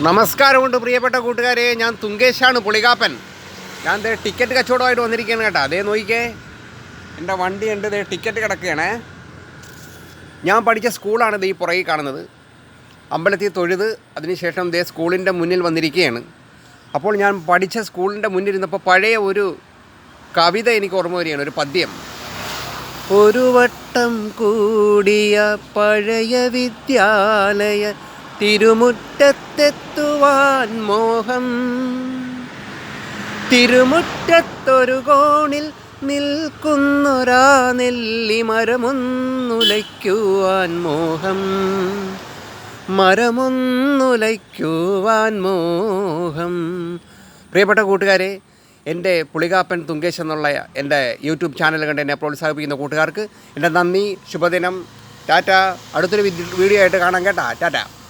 നമസ്കാരമുണ്ട് പ്രിയപ്പെട്ട കൂട്ടുകാരെ. ഞാൻ തുങ്കേശാണ് പുളികാപ്പൻ. ഞാൻ ദേ ടിക്കറ്റ് കച്ചവടമായിട്ട് വന്നിരിക്കുകയാണ് കേട്ടോ. അതേ നോക്കിക്കേ. എന്റെ വണ്ടി ഉണ്ട് ദേ ടിക്കറ്റ് കിടക്കുകയാണേ. ഞാൻ പഠിച്ച സ്കൂളാണ് ദേ ഈ പുറകിൽ കാണുന്നത്. അമ്പലത്തിൽ തൊഴുത് അതിനുശേഷം ദേ സ്കൂളിന്റെ മുന്നിൽ വന്നിരിക്കുകയാണ്. അപ്പോൾ ഞാൻ പഠിച്ച സ്കൂളിന്റെ മുന്നിൽ ഇരുന്നപ്പോൾ പഴയ ഒരു കവിത എനിക്ക് ഓർമ്മ വരികയാണ് ഒരു പദ്യം. ഒരു വട്ടം കൂടിയ പഴയ വിദ്യാലയ തിരുമുറ്റത്തെത്തുവാൻ മോഹം. തിരുമുറ്റത്തൊരു കോണിൽ നിൽക്കുന്നൊരാ നെല്ലി മരമൊന്നുലയ്ക്കുവാൻ മോഹം. മരമൊന്നുലയ്ക്കുവാൻ മോഹം. പ്രിയപ്പെട്ട കൂട്ടുകാരെ എന്റെ പുളികാപ്പൻ തുങ്കേശ് എന്നുള്ള എന്റെ യൂട്യൂബ് ചാനൽ കണ്ട് എന്നെ പ്രോത്സാഹിപ്പിക്കുന്ന കൂട്ടുകാർക്ക് എന്റെ നന്ദി ശുഭദിനം. ടാറ്റ. അടുത്തൊരു വീഡിയോ ആയിട്ട് കാണാം കേട്ടാ. ടാറ്റ.